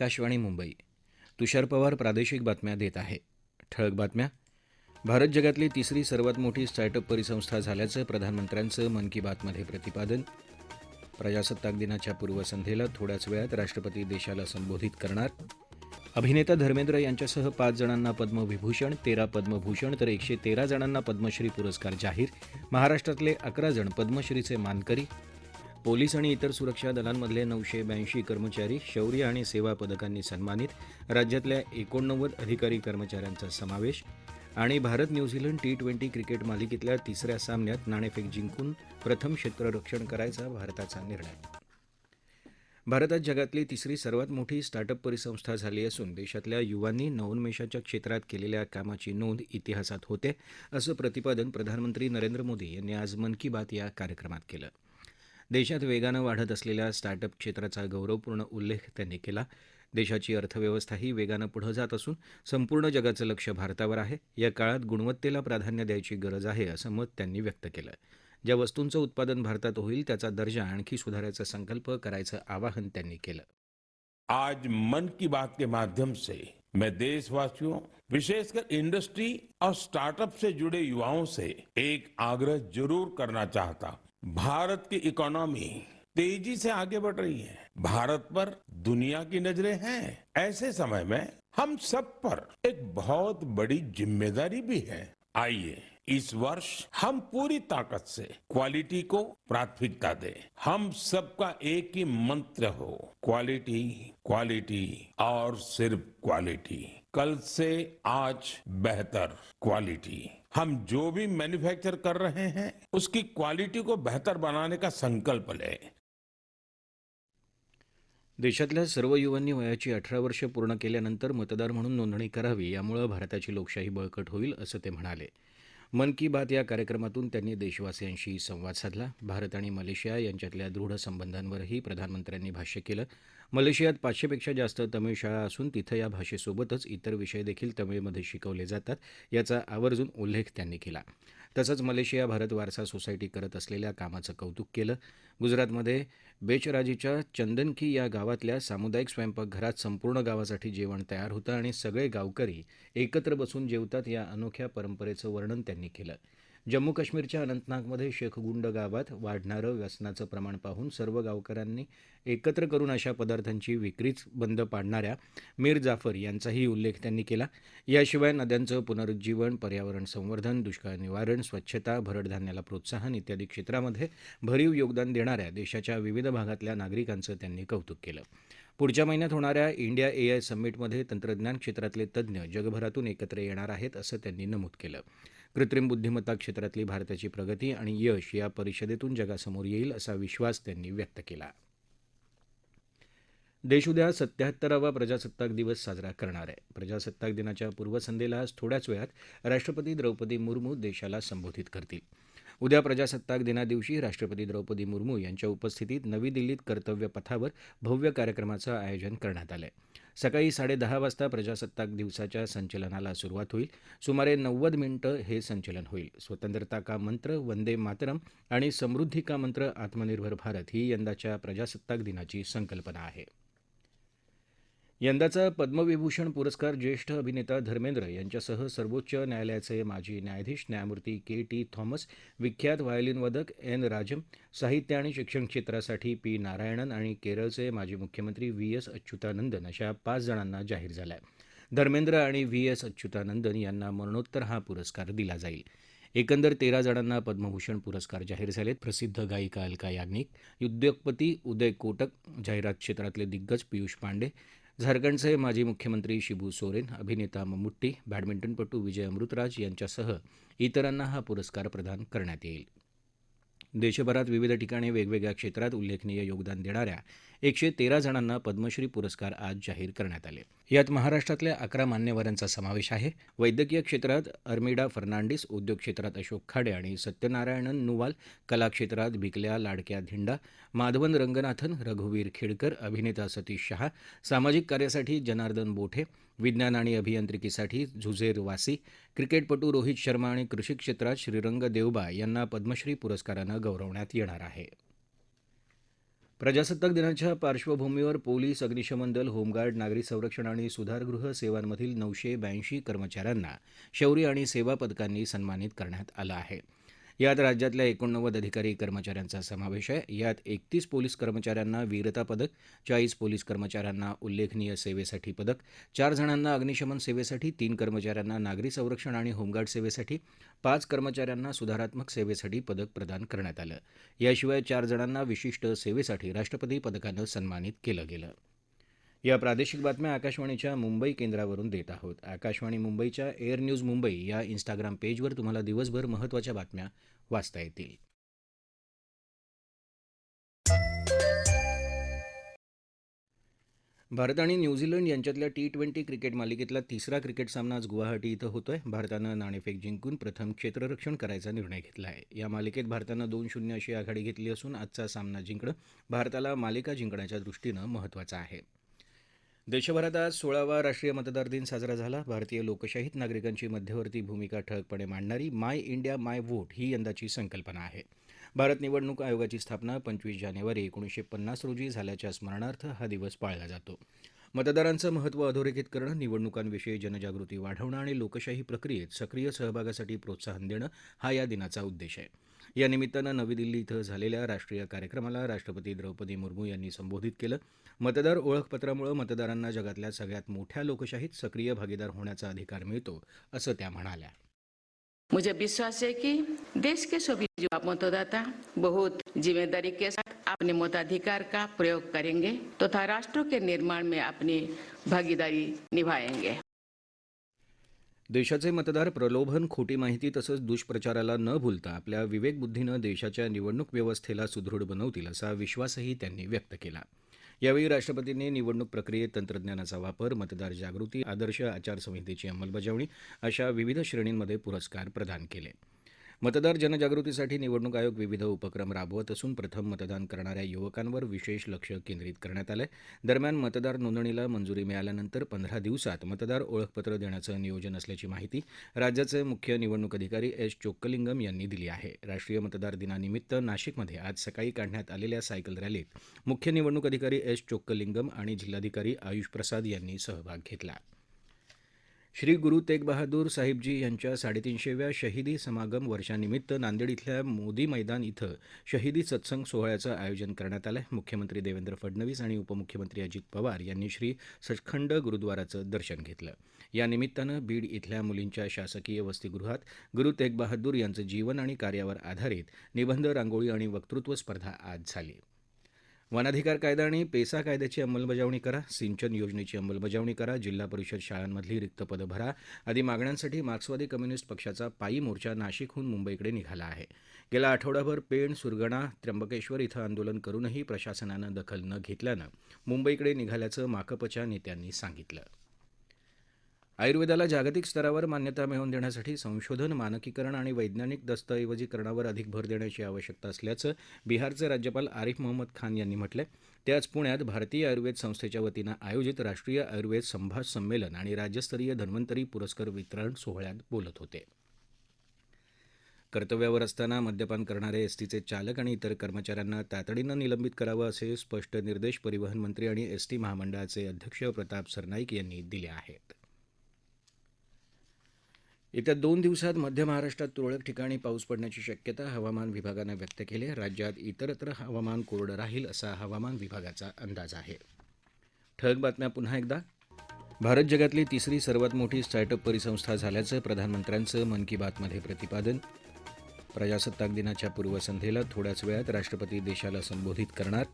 आकाशवाणी मुंबई. तुषार पवार प्रादेशिक बातम्या देत आहे. ठळक बातम्या. भारत जगातली तिसरी सर्वात मोठी स्टार्टअप परिसंस्था झाल्याचं प्रधानमंत्र्यांचं मन की बातमध्ये प्रतिपादन. प्रजासत्ताक दिनाच्या पूर्वसंध्येला थोड्याच वेळात राष्ट्रपती देशाला संबोधित करणार. अभिनेता धर्मेंद्र यांच्यासह पाच जणांना पद्मविभूषण तेरा पद्मभूषण तर एकशे तेरा जणांना पद्मश्री पुरस्कार जाहीर. महाराष्ट्रातले अकरा जण पद्मश्रीचे मानकरी. पोलीस आणि इतर सुरक्षा दलांमधले नऊशे ब्याऐंशी कर्मचारी शौर्य आणि सेवा पदकांनी सन्मानित. राज्यातल्या एकोणनव्वद अधिकारी कर्मचाऱ्यांचा समावेश. आणि Bharat New Zealand T twenty cricket मालिकेतल्या तिसऱ्या सामन्यात नाणेफेक जिंकून प्रथम क्षेत्ररक्षण करायचा भारताचा निर्णय. भारतात जगातली तिसरी सर्वात मोठी स्टार्टअप परिसंस्था झाली असून देशातल्या युवांनी नवोन्मेषाच्या क्षेत्रात केलेल्या कामाची नोंद इतिहासात होते असं प्रतिपादन प्रधानमंत्री नरेंद्र मोदी यांनी आज मन की बात या कार्यक्रमात केलं. देशात वेगानं वाढत असलेल्या स्टार्टअप क्षेत्राचा गौरवपूर्ण उल्लेख त्यांनी केला. देशाची अर्थव्यवस्थाही वेगानं पुढं जात असून संपूर्ण जगाचं लक्ष भारतावर आहे. या काळात गुणवत्तेला प्राधान्य द्यायची गरज आहे असं मत त्यांनी व्यक्त केलं. ज्या वस्तूंचं उत्पादन भारतात होईल त्याचा दर्जा आणखी सुधारायचा संकल्प करायचं आवाहन त्यांनी केलं. आज मन की बात के माध्यम से मैं देशवासियों विशेषकर इंडस्ट्री और स्टार्टअप से जुड़े युवाओं से एक आग्रह जरूर करना चाहता भारत की इकोनॉमी तेज़ी से आगे बढ़ रही है। भारत पर दुनिया की नज़रें हैं। ऐसे समय में हम सब पर एक बहुत बड़ी ज़िम्मेदारी भी है। आइए, इस वर्ष हम पूरी ताकत से क्वालिटी को प्राथमिकता दें। हम सबका एक ही मंत्र हो, क्वालिटी क्वालिटी और सिर्फ़ क्वालिटी। कल से आज बेहतर क्वालिटी। हम जो भी मैन्युफैक्चर कर रहे हैं, उसकी क्वालिटी को बेहतर बनाने का संकल्प लें। देशातल्या सर्व युवांनी वयाची अठरा वर्ष पूर्ण केल्यानंतर मतदार म्हणून नोंदणी करावी यामुळे भारताची लोकशाही बळकट होईल असं ते म्हणाले. मन की बात या कार्यक्रमातून त्यांनी देशवासियांशी संवाद साधला. भारत आणि मलेशिया यांच्यातल्या दृढ संबंधांवरही प्रधानमंत्र्यांनी भाष्य केलं. मलेशियात पाचशेपेक्षा जास्त तमिळ शाळा असून तिथं या भाषेसोबतच इतर विषय देखील तमिळमध्ये शिकवले जातात याचा आवर्जून उल्लेख त्यांनी केला. तसंच मलेशिया भारत वारसा सोसायटी करत असलेल्या कामाचं कौतुक केलं. गुजरातमध्ये बेचराजीच्या चंदनकी या गावातल्या सामुदायिक स्वयंपाकघरात संपूर्ण गावासाठी जेवण तयार होतं आणि सगळे गावकरी एकत्र बसून जेवतात या अनोख्या परंपरेचं वर्णन त्यांनी केलं. जम्मू काश्मीरच्या अनंतनागमध्ये शेखगुंड गावात वाढणारं व्यसनाचं प्रमाण पाहून सर्व गावकऱ्यांनी एकत्र करून अशा पदार्थांची विक्रीच बंद पाडणाऱ्या मीर जाफर यांचाही उल्लेख त्यांनी केला. याशिवाय नद्यांचं पुनरुज्जीवन पर्यावरण संवर्धन दुष्काळ निवारण स्वच्छता भरडधान्याला प्रोत्साहन इत्यादी क्षेत्रामध्ये भरीव योगदान देणाऱ्या देशाच्या विविध भागातल्या नागरिकांचं त्यांनी कौतुक केलं. पुढच्या महिन्यात होणाऱ्या इंडिया एआय समिटमध्ये तंत्रज्ञान क्षेत्रातले तज्ज्ञ जगभरातून एकत्र येणार आहेत असं त्यांनी नमूद केलं. कृत्रिम बुद्धिमत्ता क्षेत्रातली भारताची प्रगती आणि यश या परिषदेतून जगासमोर येईल असा विश्वास त्यांनी व्यक्त केला. देश उद्या सत्याहत्तरावा प्रजासत्ताक दिवस साजरा करणार आहे. प्रजासत्ताक दिनाच्या पूर्वसंध्येला आज थोड्याच वेळात राष्ट्रपती द्रौपदी मुर्मू देशाला संबोधित करतील. उद्या प्रजासत्ताक दिनादिवशी राष्ट्रपती द्रौपदी मुर्मू यांच्या उपस्थितीत नवी दिल्लीत कर्तव्य पथावर भव्य कार्यक्रमाचं आयोजन करण्यात आलं आहे सकाळी साडेदहा वाजता प्रजासत्ताक दिवसाच्या संचलनाला सुरुवात होईल. सुमारे नव्वद मिनिटं हे संचलन होईल. स्वतंत्रता का मंत्र वंदे मातरम आणि समृद्धी का मंत्र आत्मनिर्भर भारत ही यंदाच्या प्रजासत्ताक दिनाची संकल्पना आहे. यंदाचा पद्मविभूषण पुरस्कार ज्येष्ठ अभिनेता धर्मेंद्र यांच्यासह सर्वोच्च न्यायालयाचे माजी न्यायाधीश न्यायमूर्ती के टी थॉमस विख्यात व्हायोलिनवादक एन राजम साहित्य आणि शिक्षण क्षेत्रासाठी पी नारायणन आणि केरळचे माजी मुख्यमंत्री व्ही एस अच्युतानंदन अशा पाच जणांना जाहीर झाला आहे धर्मेंद्र आणि व्ही एस अच्युतानंदन यांना मरणोत्तर हा पुरस्कार दिला जाईल. एकंदर तेरा जणांना पद्मभूषण पुरस्कार जाहीर झालेत. प्रसिद्ध गायिका अलका याग्निक उद्योगपती उदय कोटक जाहिरात क्षेत्रातले दिग्गज पियुष पांडे झारखंडचे माजी मुख्यमंत्री शिबू सोरेन अभिनेता मम्मुट्टी बॅडमिंटनपटू विजय अमृतराज यांच्यासह इतरांना हा पुरस्कार प्रदान करण्यात येईल. देशभरात विविध ठिकाणी वेगवेगळ्या क्षेत्रात उल्लेखनीय योगदान देणाऱ्या एकशे तेरा जणांना पद्मश्री पुरस्कार आज जाहीर करण्यात आले. यात महाराष्ट्रातल्या अकरा मान्यवरांचा समावेश आहे. वैद्यकीय क्षेत्रात अर्मिडा फर्नांडिस उद्योग क्षेत्रात अशोक खाडे आणि सत्यनारायणन नुवाल कला क्षेत्रात भिकल्या लाडक्या धिंडा माधवन रंगनाथन रघुवीर खेडकर अभिनेता सतीश शहा सामाजिक कार्यासाठी जनार्दन बोठे विज्ञान आणि अभियांत्रिकीसाठी झुझेर वासी क्रिकेटपटू रोहित शर्मा आणि कृषी क्षेत्रात श्रीरंग देवबा यांना पद्मश्री पुरस्कारानं गौरवण्यात येणार आहे. प्रजासत्ताक दिनाच्या पार्श्वभूमीवर पोलीस अग्निशमन दल होमगार्ड नागरी संरक्षण आणि सुधारगृह सेवांमधील नऊशे ब्याऐंशी कर्मचाऱ्यांना शौर्य आणि सेवा पदकांनी सन्मानित करण्यात आलं आहे. यात राज्यातल्या एकोणनव्वद अधिकारी कर्मचाऱ्यांचा समावेश आहे. यात एकतीस पोलीस कर्मचाऱ्यांना वीरता पदक चाळीस पोलीस कर्मचाऱ्यांना उल्लेखनीय सेवेसाठी पदक चार जणांना अग्निशमन सेवेसाठी तीन कर्मचाऱ्यांना नागरी संरक्षण आणि होमगार्ड सेवेसाठी पाच कर्मचाऱ्यांना सुधारात्मक सेवेसाठी पदक प्रदान करण्यात आलं. याशिवाय चार जणांना विशिष्ट सेवेसाठी राष्ट्रपती पदकानं सन्मानित केलं गेलं. या प्रादेशिक बातम्या आकाशवाणीच्या मुंबई केंद्रावरून देत आहोत. आकाशवाणी मुंबईच्या एअर न्यूज मुंबई या इंस्टाग्राम पेजवर तुम्हाला दिवसभर महत्त्वाच्या बातम्या वाचता येतील. भारत आणि न्यूझीलंड यांच्यातल्या टी ट्वेंटी क्रिकेट मालिकेतला तिसरा क्रिकेट सामना आज गुवाहाटी इथं होतोय. भारतानं नाणेफेक जिंकून प्रथम क्षेत्ररक्षण करायचा निर्णय घेतला आहे या मालिकेत भारतानं दोन शून्य अशी आघाडी घेतली असून आजचा सामना जिंकणं भारताला मालिका जिंकण्याच्या दृष्टीनं महत्त्वाचं आहे. देशभरात आज सोळावा राष्ट्रीय मतदार दिन साजरा झाला. भारतीय लोकशाहीत नागरिकांची मध्यवर्ती भूमिका ठळकपणे मांडणारी माय इंडिया माय व्होट ही यंदाची संकल्पना आहे. भारत निवडणूक आयोगाची स्थापना पंचवीस जानेवारी एकोणीसशे पन्नास रोजी झाल्याच्या स्मरणार्थ हा दिवस पाळला जातो. मतदारांचं महत्त्व अधोरेखित करणं निवडणुकांविषयी जनजागृती वाढवणं आणि लोकशाही प्रक्रियेत सक्रिय सहभागासाठी प्रोत्साहन देणं हा या दिनाचा उद्देश आहे. या निमित्तानं नवी दिल्ली इथं झालेल्या राष्ट्रीय कार्यक्रमाला राष्ट्रपती द्रौपदी मुर्मू यांनी संबोधित केलं. मतदार ओळखपत्रामुळे मतदारांना जगातल्या सगळ्यात मोठ्या लोकशाहीत सक्रिय भागीदार होण्याचा अधिकार मिळतो असं त्या म्हणाल्या. मुझे विश्वास है कि देश के सभी युवा मतदाता बहुत जिम्मेदारी के साथ अपने मताधिकार का प्रयोग करेंगे तथा राष्ट्र के निर्माण में अपनी भागीदारी निभाएंगे। देशाचे मतदार प्रलोभन खोटी माहिती तसंच दुष्प्रचाराला न भूलता आपल्या विवेकबुद्धीनं देशाच्या निवडणूक व्यवस्थेला सुदृढ बनवतील असा विश्वासही त्यांनी व्यक्त केला. यावेळी राष्ट्रपतींनी निवडणूक प्रक्रियेत तंत्रज्ञानाचा वापर मतदार जागृती आदर्श आचारसंहितेची अंमलबजावणी अशा विविध श्रेणींमध्ये पुरस्कार प्रदान केले. मतदार जनजागृतीसाठी निवडणूक आयोग विविध उपक्रम राबवत असून प्रथम मतदान करणाऱ्या युवकांवर विशेष लक्ष केंद्रित करण्यात आलं दरम्यान मतदार नोंदणीला मंजुरी मिळाल्यानंतर पंधरा दिवसात मतदार ओळखपत्र देण्याचं नियोजन असल्याची माहिती राज्याचे मुख्य निवडणूक अधिकारी एस चोक्कलिंगम यांनी दिली आहे. राष्ट्रीय मतदार दिनानिमित्त नाशिकमध्ये आज सकाळी काढण्यात आलेल्या सायकल रॅलीत मुख्य निवडणूक अधिकारी एस चोक्कलिंगम आणि जिल्हाधिकारी आयुष प्रसाद यांनी सहभाग घेतला. श्री गुरु तेग बहादूर साहिबजी यांच्या साडेतीनशेव्या शहिदी समागम वर्षानिमित्त नांदेड इथल्या मोदी मैदान इथं शहिदी सत्संग सोहळ्याचं आयोजन करण्यात आलं आहे मुख्यमंत्री देवेंद्र फडणवीस आणि उपमुख्यमंत्री अजित पवार यांनी श्री सचखंड गुरुद्वाराचं दर्शन घेतलं. या निमित्तानं बीड इथल्या मुलींच्या शासकीय वसतिगृहात गुरु तेग बहादूर यांचं जीवन आणि कार्यावर आधारित निबंध रांगोळी आणि वक्तृत्व स्पर्धा आज झाली. वनाधिकार कायदा आणि पेसा कायद्याची अंमलबजावणी करा सिंचन योजनेची अंमलबजावणी करा जिल्हा परिषद शाळांमधली रिक्त पदं भरा. आदी मागण्यांसाठी मार्क्सवादी कम्युनिस्ट पक्षाचा पायी मोर्चा नाशिकहून मुंबईकडे निघाला आहे. गेला आठवडाभर पेण सुरगणा त्र्यंबकेश्वर इथं आंदोलन करूनही प्रशासनानं दखल न घेतल्यानं मुंबईकडे निघाल्याचं माकपच्या नेत्यांनी सांगितलं. आयुर्वेदाला जागतिक स्तरावर मान्यता मिळवून देण्यासाठी संशोधन मानकीकरण आणि वैज्ञानिक दस्तऐवजीकरणावर अधिक भर देण्याची आवश्यकता असल्याचं बिहारचे राज्यपाल आरिफ मोहम्मद खान यांनी म्हटलंय. ते आज पुण्यात भारतीय आयुर्वेद संस्थेच्या वतीनं आयोजित राष्ट्रीय आयुर्वेद संभाष संमेलन आणि राज्यस्तरीय धन्वंतरी पुरस्कार वितरण सोहळ्यात बोलत होते. कर्तव्यावर असताना मद्यपान करणारे एसटीचे चालक आणि इतर कर्मचाऱ्यांना तातडीनं निलंबित करावं असे स्पष्ट निर्देश परिवहन मंत्री आणि एसटी महामंडळाचे अध्यक्ष प्रताप सरनाईक यांनी दिले आहेत. येत्या दोन दिवसात मध्य महाराष्ट्रात तुरळक ठिकाणी पाऊस पडण्याची शक्यता हवामान विभागानं व्यक्त केली आहे. राज्यात इतरत्र हवामान कोरडं राहील असा हवामान विभागाचा अंदाज आहे. ठळक बातम्या पुन्हा एकदा. भारत जगातली तिसरी सर्वात मोठी स्टार्टअप परिसंस्था झाल्याचं प्रधानमंत्र्यांचं मन की बातमध्ये प्रतिपादन. प्रजासत्ताक दिनाच्या पूर्वसंध्येला थोड्याच वेळात राष्ट्रपती देशाला संबोधित करणार.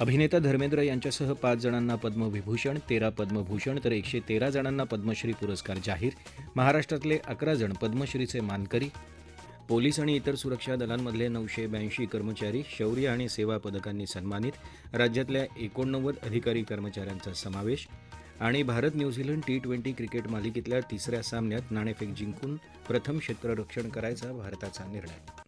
अभिनेता धर्मेंद्र यांच्यासह पाच जणांना पद्मविभूषण तेरा पद्मभूषण तर एकशे तेरा जणांना पद्मश्री पुरस्कार जाहीर. महाराष्ट्रातले अकरा जण पद्मश्रीचे मानकरी. पोलीस आणि इतर सुरक्षा दलांमधले नऊशे ब्याऐंशी कर्मचारी शौर्य आणि सेवा पदकांनी सन्मानित. राज्यातल्या एकोणनव्वद अधिकारी कर्मचाऱ्यांचा समावेश. आणि Bharat New Zealand T twenty cricket मालिकेतल्या तिसऱ्या सामन्यात नाणेफेक जिंकून प्रथम क्षेत्ररक्षण करायचा भारताचा निर्णय.